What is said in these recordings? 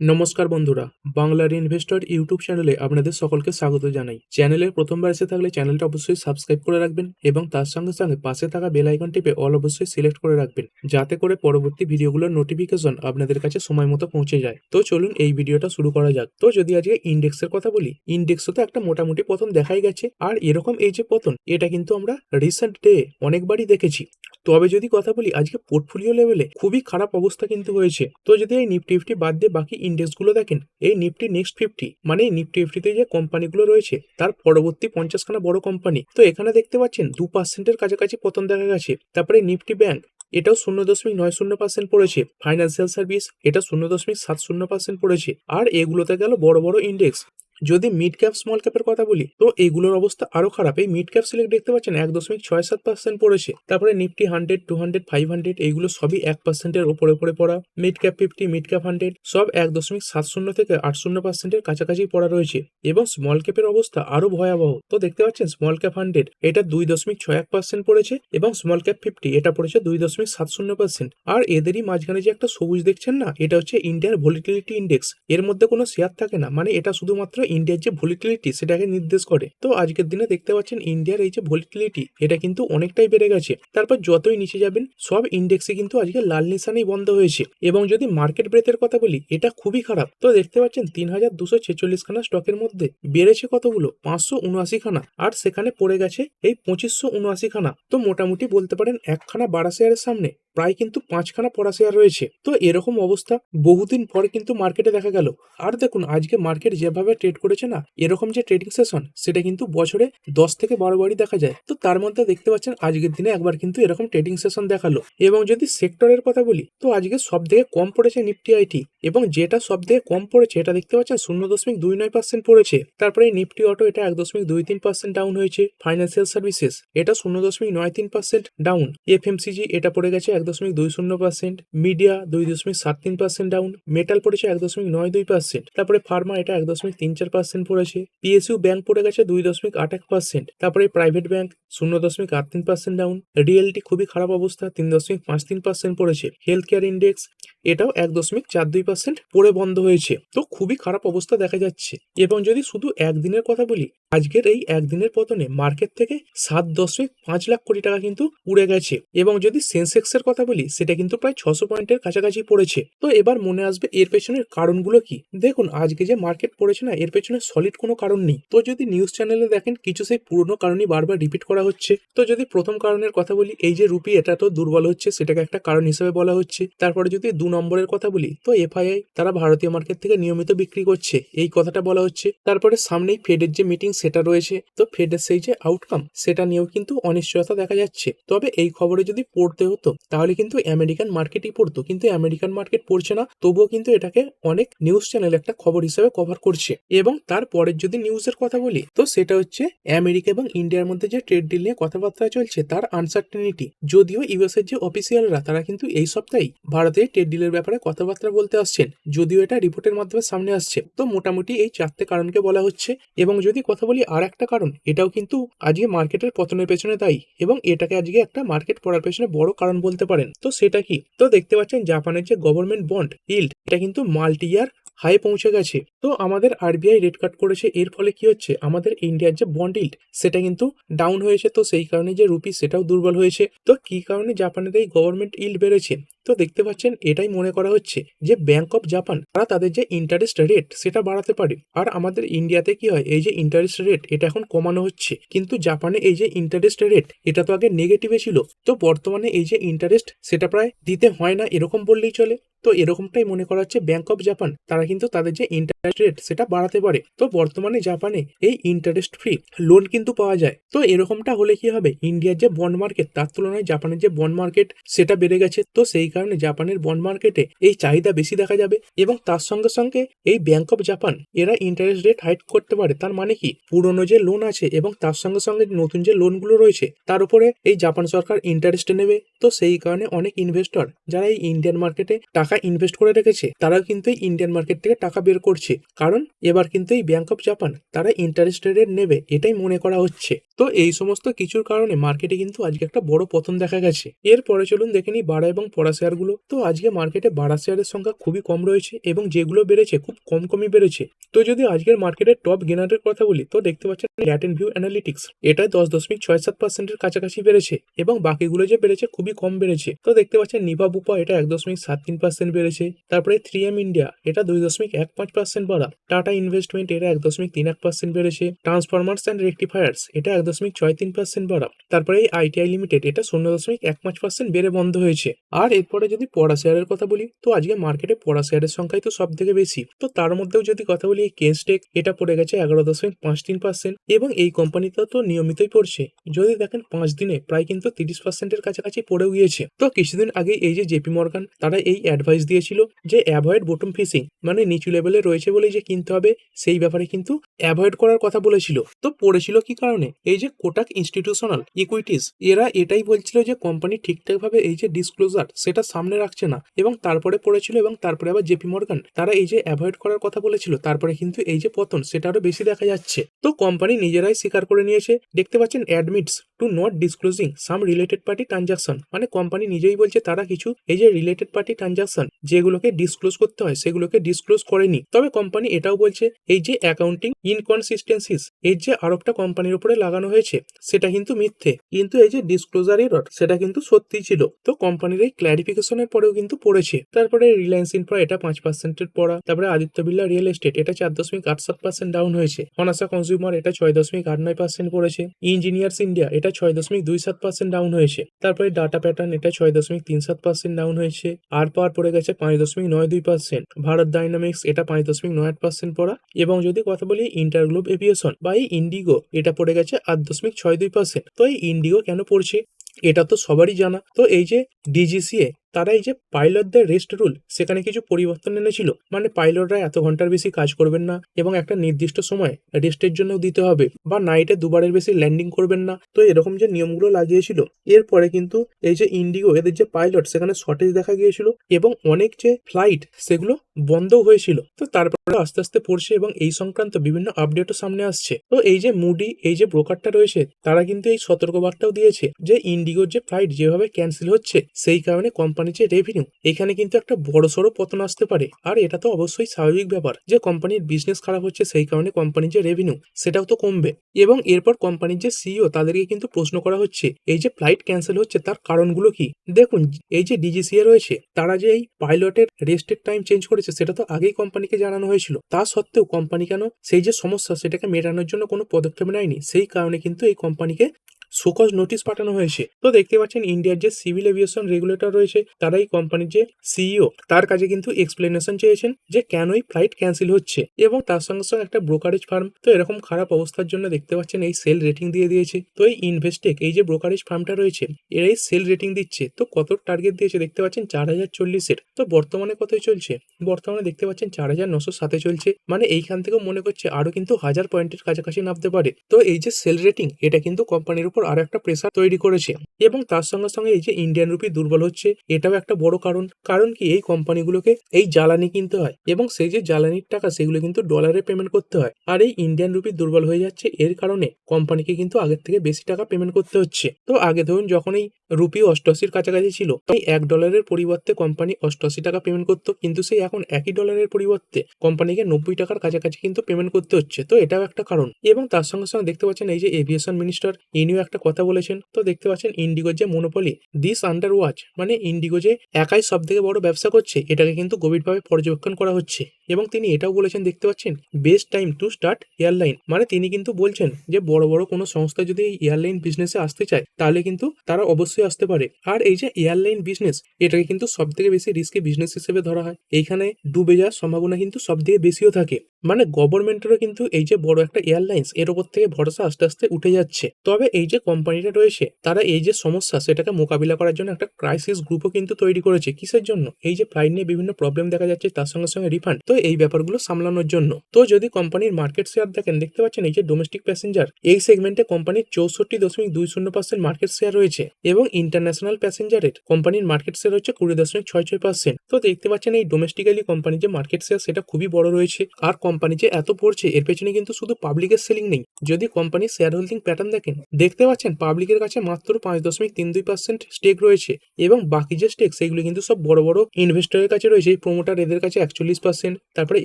নমস্কার বন্ধুরা, বাংলার ইনভেস্টর ইউটিউব চ্যানেলে আপনাদের সকলকে স্বাগত জানাই। চ্যানেলে প্রথমবার এসে থাকলে চ্যানেলটা অবশ্যই সাবস্ক্রাইব করে রাখবেন এবং তার সঙ্গে সঙ্গে পাশে থাকা বেল আইকন টিপে অল অবশ্যই সিলেক্ট করে রাখবেন, যাতে করে পরবর্তী ভিডিওগুলোর নোটিফিকেশন আপনাদের কাছে সময় মতো পৌঁছে যায়। তো চলুন এই ভিডিওটা শুরু করা যাক। তো যদি আজকে ইন্ডেক্সের কথা বলি ইন্ডেক্সও তো একটা মোটামুটি পতন দেখাই গেছে, আর এরকম এই যে পতন, এটা কিন্তু আমরা রিসেন্ট ডে অনেকবারই দেখেছি। তবে যদি কথা বলি, আজকে পোর্টফোলিও লেভেলে খুবই খারাপ অবস্থা কিন্তু হয়েছে। তো যদি এই নিফটি ফিফটি বাদ দিয়ে বাকি ইন্ডেক্সগুলো দেখেন, এই নিফটি নেক্সট ফিফটি মানে নিফটি ফিফটিতে যে কোম্পানিগুলো রয়েছে, তার পরবর্তী পঞ্চাশখানা বড় কোম্পানি তো এখানে দেখতে পাচ্ছেন, দু পার্সেন্টের কাছাকাছি পতন দেখা গেছে। তারপরে নিফটি ব্যাংক এটাও শূন্য দশমিক নয় শূন্য পার্সেন্ট পড়েছে। ফাইন্যান্সিয়াল সার্ভিস এটা শূন্য দশমিক সাত শূন্য পার্সেন্ট পড়েছে। আর এগুলোতে গেল বড় বড় ইন্ডেক্স যদি মিড ক্যাপ স্মল ক্যাপের কথা বলি, তো এইগুলোর অবস্থা আরও খারাপ। এই মিড ক্যাপ সিলেক্ট দেখতে পাচ্ছেন এক দশমিক ছয় সাত পার্সেন্ট পড়েছে। তারপরে Nifty hundred two hundred five hundred এইগুলো সবই এক পার্সেন্টের উপরে উপরে পড়া mid cap fifty mid cap hundred সব এক দশমিক সাত শূন্য থেকে আট শূন্য পার্সেন্টের কাছাকাছি পড়া রয়েছে। এবং স্মল ক্যাপের অবস্থা আরও ভয়াবহ। তো দেখতে পাচ্ছেন স্মল ক্যাপ হান্ড্রেড এটা দুই দশমিক ছয় এক পার্সেন্ট পড়েছে এবং স্মল ক্যাপ ফিফটি এটা পড়েছে দুই দশমিক সাত শূন্য পার্সেন্ট আর এদেরই মাঝখানে যে একটা সবুজ দেখছেন না, এটা হচ্ছে ইন্ডিয়ার ভলিটিলিটি ইন্ডেক্স এর মধ্যে কোনো শেয়ার থাকে না। মানে এটা শুধুমাত্র ইন্ডিয়ার যে ভলিটিলিটি সেটাকে নির্দেশ করে। তো আজকের দিনে দেখতে পাচ্ছেন ইন্ডিয়ার এই যে ভলিটিলিটি এটা কিন্তু অনেকটাই বেড়ে গেছে। তারপর যতই নিচে যাবেন, সব ইন্ডেক্সে কিন্তু আজকে লাল নিশানেই বন্ধ হয়েছে। এবং যদি মার্কেট ব্রেথের কথা বলি, এটা খুবই খারাপ। তো দেখতে পাচ্ছেন তিন হাজার দুশো ছেচল্লিশ খানা স্টকের মধ্যে বেড়েছে কতগুলো? পাঁচশো উনআশি খানা আর সেখানে পড়ে গেছে এই পঁচিশশো উনআশি খানা তো মোটামুটি বলতে পারেন একখানা বাড়া শেয়ারের সামনে। প্রায় কিন্তু পাঁচখানা পড়া শেয়ার রয়েছে। তো এরকম অবস্থা বহুদিন পরে কিন্তু মার্কেটে দেখা গেল। আর দেখুন, আজকে মার্কেট যেভাবে ট্রেড করেছে না, এরকম যে ট্রেডিং সেশন সেটা কিন্তু বছরে দশ থেকে বারো বারই দেখা যায়। তো তার মধ্যে দেখতে পাচ্ছেন, আজকের দিনে একবার কিন্তু এরকম ট্রেডিং সেশন দেখাল। এবং যদি সেক্টরের কথা বলি, তো আজকে সব থেকে কম পড়েছে নিফটি আইটি এবং যেটা সব থেকে কম পড়েছে, এটা দেখতে পাচ্ছেন, শূন্য দশমিক দুই নয় পার্সেন্ট পড়েছে। তারপরে নিফটি অটো এটা এক দশমিক দুই তিন পার্সেন্ট ডাউন হয়েছে। ফাইন্যান্সিয়াল সার্ভিসেস এটা শূন্য দশমিক নয় তিন পার্সেন্ট ডাউন এফএমসিজি এটা পড়ে গেছে এক দশমিক দুই শূন্য পার্সেন্ট মিডিয়া দুই দশমিক সাত তিন পার্সেন্ট ডাউন মেটাল পড়েছে এক দশমিক নয় দুই পার্সেন্ট তারপরে ফার্মা এটা এক দশমিক তিন চার পার্সেন্ট পড়েছে পিএসইউ ব্যাংক পড়ে গেছে দুই দশমিক আট এক পার্সেন্ট তারপরে প্রাইভেট ব্যাংক শূন্য দশমিক আট তিন পার্সেন্ট ডাউন রিয়েলটি খুবই খারাপ অবস্থা তিন দশমিক পাঁচ তিন পার্সেন্ট পড়েছে হেলথ কেয়ার ইন্ডেক্স এটাও এক দশমিক চার দুই পার্সেন্ট পড়ে বন্ধ হয়েছে, তো খুবই খারাপ অবস্থা দেখা যাচ্ছে, এবং যদি শুধু একদিনের কথা বলি, আজকের এই একদিনের পতনে মার্কেট থেকে সাত দশমিক পাঁচ লাখ কোটি টাকা কিন্তু উড়ে গেছে, এবং যদি সেন্সেক্স এর কথা বলি, সেটা কিন্তু প্রায় ছশো পয়েন্টের কাছাকাছি পড়েছে। তো এবার মনে আসবে এর পেছনের কারণগুলো কি? দেখুন, আজকে যে মার্কেট পড়েছে না, এর পেছনে সলিড কোনো কারণ নেই। তো যদি নিউজ চ্যানেলে দেখেন, কিছু সেই পুরনো কারণই বারবার রিপিট করা হচ্ছে। তো যদি প্রথম কারণের কথা বলি, এই যে রুপি এটা তো দুর্বল হচ্ছে, সেটাকে একটা কারণ হিসেবে বলা হচ্ছে। তারপরে যদি দু নম্বরের কথা বলি, তো এফআইআই তারা ভারতীয় মার্কেট থেকে নিয়মিত বিক্রি করছে। এই কথাটা বলা হচ্ছে। তারপরে সামনেই ফেডের যে মিটিং সেটা রয়েছে। তো ফেডের সেই যে আউটকাম সেটা নিয়েও কিন্তু অনিশ্চয়তা দেখা যাচ্ছে। তবে এই খবরে যদি পড়তে হতো তাহলে কিন্তু আমেরিকান মার্কেটই পড়তো, কিন্তু আমেরিকান মার্কেট পড়ছে না, তবুও কিন্তু এটাকে অনেক নিউজ চ্যানেল একটা খবর হিসেবে কভার করছে। এবং তারপরের যদি নিউজের কথা বলি, তো সেটা হচ্ছে আমেরিকা এবং ইন্ডিয়ার মধ্যে যে ট্রেড ডিল নিয়ে কথাবার্তা চলছে, তার আনসার্টেনিটি যদিও ইউএস এর যে অফিসিয়ালরা তারা কিন্তু এই সপ্তাহেই ভারতের ট্রেড ডিলের ব্যাপারে কথাবার্তা বলতে আসছেন। যদিও এটা রিপোর্টের মাধ্যমে সামনে আসছে। তো মোটামুটি এই চারটে কারণকে বলা হচ্ছে। এবং যদি কথা বলি আর একটা কারণ, এটাও কিন্তু আজকে মার্কেটের পতনের পেছনে দায়ী। এবং এটাকে আজকে একটা মার্কেট পড়ার পেছনে বড় কারণ বলতে পারেন। তো সেটা কি? তো দেখতে পাচ্ছেন জাপানের যে গভর্নমেন্ট বন্ড ইল্ড এটা কিন্তু মাল্টি ইয়ার হাই পৌঁছে গেছে। তো আমাদের আরবিআই রেট কাট করেছে, এর ফলে কি হচ্ছে? আমাদের ইন্ডিয়ার যে বন্ড ইল্ড সেটা কিন্তু ডাউন হয়েছে। তো সেই কারণে যে রুপি সেটাও দুর্বল হয়েছে। তো কি কারণে জাপানের এই গভর্নমেন্ট ইল্ড বেড়েছে? তো দেখতে পাচ্ছেন, এটাই মনে করা হচ্ছে যে ব্যাংক অফ জাপান তারা তাদের যে ইন্টারেস্ট রেট সেটা বাড়াতে পারে। আর আমাদের ইন্ডিয়াতে কি হয়? এই যে ইন্টারেস্ট রেট এটা এখন কমানো হচ্ছে। কিন্তু জাপানে এই যে ইন্টারেস্ট রেট এটা তো আগে নেগেটিভে ছিল। তো বর্তমানে এই যে ইন্টারেস্ট সেটা প্রায় দিতে হয় না এরকম বললেই চলে। তো এরকমটাই মনে করা হচ্ছে ব্যাংক অফ জাপান তারা কিন্তু তাদের যে ইন্টারেস্ট রেট সেটা বাড়াতে পারে। তো বর্তমানে জাপানে এই ইন্টারেস্ট ফ্রি লোন কিন্তু পাওয়া যায়। তো এরকমটা হলে কি হবে? ইন্ডিয়ার যে বন্ড মার্কেট তার তুলনায় জাপানের যে বন্ড মার্কেট সেটা বেড়ে গেছে। তো সেই কারণে জাপানের বন্ড মার্কেটে এই চাহিদা বেশি দেখা যাবে। এবং তার সঙ্গে সঙ্গে এই ব্যাংক অফ জাপান এরা ইন্টারেস্ট রেট হাইট করতে পারে। তার মানে কি? পুরনো যে লোন আছে এবং তার সঙ্গে সঙ্গে নতুন যে লোনগুলো রয়েছে, তার উপরে এই জাপান সরকার ইন্টারেস্ট নেবে। তো সেই কারণে অনেক ইনভেস্টর যারা এই ইন্ডিয়ান মার্কেটে টাকা ইনভেস্ট করে রেখেছে, তারাও কিন্তু ইন্ডিয়ান মার্কেট থেকে টাকা বের করছে। কারণ, এবার কিন্তু এই ব্যাংক অফ জাপান তারা ইন্টারেস্ট রেট নেবে, এটাই মনে করা হচ্ছে। তো এই সমস্ত কিছুর কারণে মার্কেটে কিন্তু আজকে একটা বড় পতন দেখা গেছে। এরপরে চলুন দেখে নিই বাড়া এবং পড়া শেয়ারগুলো তো আজকে মার্কেটে বাড়া শেয়ারের সংখ্যা খুবই কম রয়েছে এবং যেগুলো বেড়েছে খুব কম কমই বেড়েছে। তো যদি আজকের মার্কেটের টপ গেনারের কথা বলি, তো দেখতে পাচ্ছেন ল্যাটেন ভিউ অ্যানালিটিক্স এটাই দশ দশমিক ছয় সাত পার্সেন্টের কাছাকাছি বেড়েছে এবং বাকিগুলো যে বেড়েছে খুবই কম বেড়েছে। তো দেখতে পাচ্ছেন নিভা বুপা এটা এক দশমিক সাত তিন পার্সেন্ট বেড়েছে। তারপরে থ্রি এম ইন্ডিয়া এটা দুই দশমিক এক পাঁচ পার্সেন্ট বাড়া। টাটা ইনভেস্টমেন্ট এটা এক দশমিক তিন এক পার্সেন্ট বেড়েছে। ট্রান্সফরমার্স অ্যান্ড রেক্টিফায়ার্স এটা এক দশমিক ছয় তিন পার্সেন্ট বাড়া তারপরে এই আইটিআই লিমিটেড এটা শূন্য দশমিক এক পাঁচ পার্সেন্ট বেড়ে বন্ধ হয়েছে। আর এরপরে যদি পড়া শেয়ারের কথা বলি, তো আজকে মার্কেটে পড়া শেয়ারের সংখ্যাই তো সব থেকে বেশি। তো তার মধ্যেও যদি কথা বলি, এই কেনস্টেক এটা পড়ে গেছে এগারো দশমিক পাঁচ তিন পার্সেন্ট এবং এই কোম্পানিটা তো নিয়মিতই পড়ছে। যদি দেখেন, পাঁচ দিনে প্রায় কিন্তু তিরিশ পার্সেন্টের কাছাকাছি পড়েও গিয়েছে। তো কিছুদিন আগে এই যে জেপি মর্গান তারা এই অ্যাডভাইস দিয়েছিল যে অ্যাভয়েড বটম ফিসিং মানে নিচু লেভেলে রয়েছে বলে যে কিনতে হবে, সেই ব্যাপারে কিন্তু অ্যাভয়েড করার কথা বলেছিল। তো পড়েছিল কি কারণে? এই যে কোটাক ইনস্টিটিউশনাল ইকুইটিস এরা এটাই বলছিল যে কোম্পানি ঠিকঠাকভাবে এই যে ডিসক্লোজার সেটা সামনে রাখছে না। এবং তারপরে পড়েছিল এবং তারপরে আবার জেপি মর্গান তারা এই যে অ্যাভয়েড করার কথা বলেছিল, তারপরে কিন্তু এই যে পতন সেটা আরও বেশি দেখা যাচ্ছে। তো কোম্পানি নিজেরাই স্বীকার করে নিয়েছে। দেখতে পাচ্ছেন admits to not disclosing some related party transaction মানে কোম্পানি নিজেই বলছে তারা কিছু এই যে রিলেটেড পার্টি ট্রানজাকশন যেগুলোকে ডিসক্লোজ করতে হয়, সেগুলোকে ডিসক্লোজ করেনি। তবে কোম্পানি এটাও বলছে, এই যে অ্যাকাউন্টিং ইনকনসিস্টেন্সিস এর যে আরোপটা কোম্পানির উপরে লাগানো হয়েছে, সেটা কিন্তু মিথ্যে। কিন্তু এই যে ডিসক্লোজার এরর সেটা কিন্তু সত্যি ছিল। তো কোম্পানির এই ক্ল্যারিফিকেশনের পরেও কিন্তু পড়েছে। তারপরে রিলায়েন্স ইনফ্রা এটা পাঁচ পার্সেন্টের পড়া। তারপরে আদিত্য বিল্লা রিয়েল এস্টেট এটা চার দশমিক আট সাত পার্সেন্ট ডাউন হয়েছে। অনাসা কনজিউমার এটা ছয় দশমিক আট নয় পার্সেন্ট পড়েছে। ইঞ্জিনিয়ার্স ইন্ডিয়া এটা ছয় দশমিক দুই সাত পার্সেন্ট ডাউন হয়েছে। তারপরে ডাটা প্যাটার্ন এটা ছয় দশমিক তিন সাত পার্সেন্ট ডাউন হয়েছে। আর পাওয়ার পড়ে গেছে পাঁচ দশমিক নয় দুই পার্সেন্ট ভারত ডাইনামিক্স এটা পাঁচ দশমিক নয় আট পার্সেন্ট পড়া। এবং যদি কথা বলি ইন্টারগ্লোব এভিয়েশন বা ইন্ডিগো এটা পড়ে গেছে আট দশমিক ছয় দুই পার্সেন্ট তো এই ইন্ডিগো কেন পড়ছে? এটা তো সবারই জানা। তো এই যে ডিজিসিএ তারা এই যে পাইলটদের রেস্ট রুল সেখানে কিছু পরিবর্তন এনেছিল। মানে পাইলটরা এত ঘণ্টার বেশি কাজ করবেন না এবং একটা নির্দিষ্ট সময় রেস্টের জন্য দিতে হবে বা নাইটে দুবারের বেশি ল্যান্ডিং করবেন না। তো এরকম যে নিয়মগুলো লাগিয়েছিল, এরপরে কিন্তু এই যে ইন্ডিগো এদের যে পাইলট, সেখানে শর্টেজ দেখা গিয়েছিল এবং অনেক যে ফ্লাইট সেগুলো বন্ধও হয়েছিল। তো তারপরে আস্তে আস্তে পড়ছে এবং এই সংক্রান্ত বিভিন্ন আপডেটও সামনে আসছে। তো এই যে মুডি এই যে ব্রোকারটা রয়েছে, তারা কিন্তু এই সতর্কবার্তাও দিয়েছে যে ইন্ডিগোর যে ফ্লাইট যেভাবে ক্যান্সেল হচ্ছে, সেই কারণে কোম্পানির যে রেভিনিউ এখানে কিন্তু একটা বড়সড় পতন আসতে পারে। আর এটা তো অবশ্যই স্বাভাবিক ব্যাপার যে কোম্পানির বিজনেস খারাপ হচ্ছে, সেই কারণে কোম্পানির যে রেভিনিউ সেটাও তো কমবে। এবং এরপর কোম্পানির যে সিইও তাদেরকে কিন্তু প্রশ্ন করা হচ্ছে, এই যে ফ্লাইট ক্যান্সেল হচ্ছে, তার কারণগুলো কি? দেখুন, এই যে ডিজিসিএ রয়েছে, তারা যে এই পাইলটের রেস্টের টাইম চেঞ্জ করেছে, সেটা তো আগেই কোম্পানিকে জানানো হয়েছিল। তা সত্ত্বেও কোম্পানি কেন সেই যে সমস্যা, সেটাকে মেটানোর জন্য কোনো পদক্ষেপ নেয়নি? সেই কারণে কিন্তু এই কোম্পানিকে শোকজ নোটিশ পাঠানো হয়েছে। তো দেখতে পাচ্ছেন ইন্ডিয়ার যে সিভিল এভিয়েশন রেগুলেটর রয়েছে তারা এই কোম্পানির যে সিইও, তার কাছে কিন্তু এক্সপ্লেনেশন চেয়েছেন যে কেন এই ফ্লাইট ক্যান্সেল হচ্ছে। এবং তার সঙ্গে সঙ্গে একটা ব্রোকারেজ ফার্ম তো এরকম খারাপ অবস্থার জন্য দেখতে পাচ্ছেন এই সেল রেটিং দিয়ে দিয়েছে। তো এই ইনভেস্টেক এই যে ব্রোকারেজ ফার্মটা রয়েছে, এরাই সেল রেটিং দিচ্ছে। তো কত টার্গেট দিয়েছে দেখতে পাচ্ছেন? চার হাজার চল্লিশের তো বর্তমানে কতই চলছে? বর্তমানে দেখতে পাচ্ছেন চার হাজার নশো সাথে চলছে। মানে এইখান থেকেও মনে করছে আরও কিন্তু হাজার পয়েন্টের কাছাকাছি নামতে পারে। তো এই যে সেল রেটিং এটা কিন্তু কোম্পানির উপর আরও একটা প্রেসার তৈরি করেছে। এবং তার সঙ্গে সঙ্গে এই যে ইন্ডিয়ান রুপি দুর্বল হচ্ছে, এটাও একটা বড় কারণ। কারণ কি? এই কোম্পানিগুলোকে এই জ্বালানি কিনতে হয় এবং সেই যে জ্বালানির টাকা, সেগুলো কিন্তু ডলারে পেমেন্ট করতে হয়। আর এই ইন্ডিয়ান রুপি দুর্বল হয়ে যাচ্ছে, এর কারণে কোম্পানিকে কিন্তু আগের থেকে বেশি টাকা পেমেন্ট করতে হচ্ছে। তো আগে ধরুন, যখন এই রুপি অষ্টআশির কাছাকাছি ছিল এই এক ডলারের পরিবর্তে কোম্পানি অষ্টআশি টাকা পেমেন্ট করতো, কিন্তু সেই এখন একই ডলারের পরিবর্তে কোম্পানিকে নব্বই টাকার কাছাকাছি কিন্তু পেমেন্ট করতে হচ্ছে। তো এটাও একটা কারণ। এবং তার সঙ্গে সঙ্গে দেখতে পাচ্ছেন, এই যে এভিয়েশন মিনিস্টার ইনিও একটা কথা বলেছেন। তো দেখতে পাচ্ছেন ইন্ডিগোর যে মনোপলি দিস আন্ডার ওয়াচ মানে ইন্ডিগো যে একাই সব থেকে বড় ব্যবসা করছে, এটাকে কিন্তু গভীরভাবে পর্যবেক্ষণ করা হচ্ছে। এবং তিনি এটাও বলেছেন, দেখতে পাচ্ছেন best time to start airline মানে তিনি কিন্তু বলছেন যে বড় বড় কোনো সংস্থা যদি এয়ারলাইন বিজনেসে আসতে চায়, তাহলে কিন্তু তারা অবশ্যই আসতে পারে। আর এই যে এয়ারলাইন বিজনেস এটাকে কিন্তু সব থেকে বেশি রিস্কি বিজনেস হিসেবে ধরা হয়। এইখানে ডুবে যাওয়ার সম্ভাবনা কিন্তু সব থেকে বেশিও থাকে। মানে গভর্নমেন্টেরও কিন্তু এই যে বড় একটা এয়ারলাইন্স, এর ওপর থেকে ভরসা আস্তে আস্তে উঠে যাচ্ছে। তবে এই যে কোম্পানিটা রয়েছে, তারা এই যে সমস্যা, সেটাকে মোকাবিলা করার জন্য একটা ক্রাইসিস গ্রুপও কিন্তু তৈরি করেছে। কিসের জন্য? এই যে ফ্লাইট নিয়ে বিভিন্ন প্রবলেম দেখা যাচ্ছে, তার সঙ্গে সঙ্গে রিফান্ড তো এই ব্যাপারগুলো সামলানোর জন্য। তো যদি কোম্পানির মার্কেট শেয়ার দেখেন, দেখতে পাচ্ছেন এই যে ডোমেস্টিক প্যাসেঞ্জার এই সেগমেন্টে কোম্পানির চৌষট্টি দশমিক দুই শূন্য পার্সেন্ট মার্কেট শেয়ার রয়েছে এবং ইন্টারন্যাশনাল প্যাসেঞ্জারের কোম্পানির মার্কেট শেয়ার হচ্ছে কুড়ি দশমিক ছয় ছয় পার্সেন্ট তো দেখতে পাচ্ছেন এই ডোমেস্টিক্যালি কোম্পানির যে মার্কেট শেয়ার সেটা খুবই বড় রয়েছে। আর কোম্পানি যে এত পড়ছে, এর পেছনে কিন্তু শুধু পাবলিকের সেলিং নেই। যদি কোম্পানির শেয়ার হোল্ডিং প্যাটার্ন দেখেন, দেখতে পাচ্ছেন পাবলিকের কাছে মাত্র পাঁচ দশমিক তিন দুই পার্সেন্ট স্টেক রয়েছে এবং বাকি যে স্টেক সেগুলো কিন্তু সব বড় বড় ইনভেস্টরের কাছে রয়েছে। প্রোমোটার এদের কাছে একচল্লিশ পার্সেন্ট তারপরে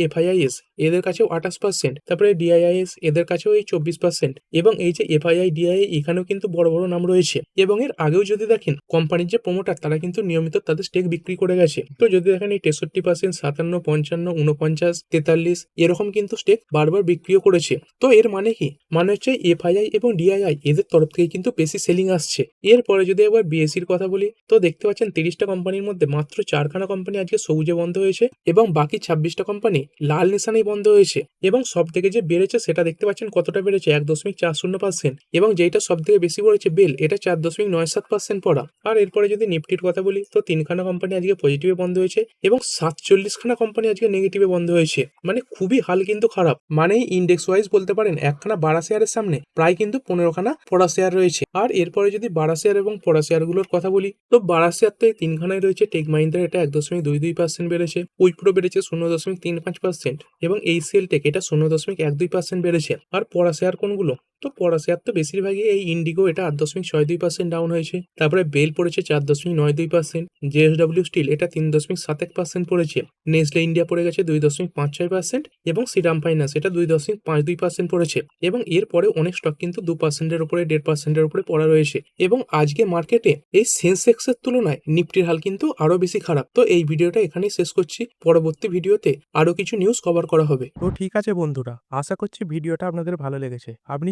এফআইআইএস এদের কাছেও আঠাশ পার্সেন্ট তারপরে ডিআইআইএস এদের কাছেও এই চব্বিশ পার্সেন্ট এবং এই যে এফআইআই ডিআইআই এখানেও কিন্তু বড় বড় নাম রয়েছে। এবং এর আগেও যদি দেখেন কোম্পানির যে প্রোমোটার তারা কিন্তু নিয়মিত তাদের স্টেক বিক্রি করে গেছে। তো যদি দেখেন এই তেষট্টি পার্সেন্ট সাতান্ন, পঞ্চান্ন উনপঞ্চাশ তেতাল্লিশ, এরকম কিন্তু স্টেক বারবার বিক্রিও করেছে, তো এর মানে কি? মানে হচ্ছে এফআইআই এবং ডিআইআই এদের তরফ থেকে কিন্তু বেশি সেলিং আসছে। এরপরে যদি আবার বিএসির কথা বলি, তো দেখতে পাচ্ছেন তিরিশটা কোম্পানির মধ্যে মাত্র চারখানা কোম্পানি আজকে সবুজে বন্ধ হয়েছে এবং বাকি ছাব্বিশটা কোম্পানি লাল নিশানেই বন্ধ হয়েছে এবং সব থেকে যে বেড়েছে সেটা দেখতে পাচ্ছেন কতটা বেড়েছে? এক দশমিক চার শূন্য পার্সেন্ট এবং যেটা সব থেকে বেশি পড়েছে বেল, এটা চার দশমিক নয় সাত পার্সেন্ট পড়া। আর এরপরে যদি নিফটির কথা বলি, তো তিনখানা কোম্পানি আজকে পজিটিভে বন্ধ হয়েছে এবং সাতচল্লিশখানা কোম্পানি আজকে নেগেটিভে বন্ধ হয়েছে। মানে খুবই হাল কিন্তু খারাপ। মানে ইন্ডেক্স ওয়াইজ বলতে পারেন, একখানা বাড়া শেয়ারের সামনে প্রায় কিন্তু পনেরোখানা পড়া শেয়ার রয়েছে। আর এরপরে যদি বাড়া শেয়ার এবং পড়া শেয়ারগুলোর কথা বলি, তো বাড়া শেয়ার তো এই তিনখানায় রয়েছে টেক মাহিন্দ্রা এটা এক দশমিক দুই দুই পার্সেন্ট বেড়েছে উইপ্রো বেড়েছে শূন্য দশমিক তিন পাঁচ পার্সেন্ট এবং এই সেল টেক এটা শূন্য দশমিক এক দুই পার্সেন্ট বেড়েছে। আর পড়া শেয়ার কোনগুলো? তো পড়া শেয়ার তো বেশিরভাগই এই ইন্ডিগো এটা আট দশমিক ছয় দুই পার্সেন্ট ডাউন হয়েছে। তারপরে বেল পড়েছে চার দশমিক নয় দুই পার্সেন্ট জেএসডব্লিউ স্টিল এটা তিন দশমিক সাত এক পার্সেন্ট পড়েছে। নেসলে ইন্ডিয়া পড়ে গেছে দুই দশমিক পাঁচ ছয় পার্সেন্ট এবং সিরাম ফাইন্যান্স এটা দুই দশমিক পাঁচ দুই পার্সেন্ট পড়েছে। এবং এরপরে অনেক স্টক কিন্তু দু পার্সেন্টের উপরে, দেড় পার্সেন্টের উপরে পড়া রয়েছে। এবং আজকে মার্কেটে এই সেন্সেক্সের তুলনায় নিফটির হাল কিন্তু আরও বেশি খারাপ। তো এই ভিডিওটা এখানেই শেষ করছি। পরবর্তী ভিডিওতে আরও কিছু নিউজ কভার করা হবে। তো ঠিক আছে বন্ধুরা, আশা করছি ভিডিওটা আপনাদের ভালো লেগেছে। আপনি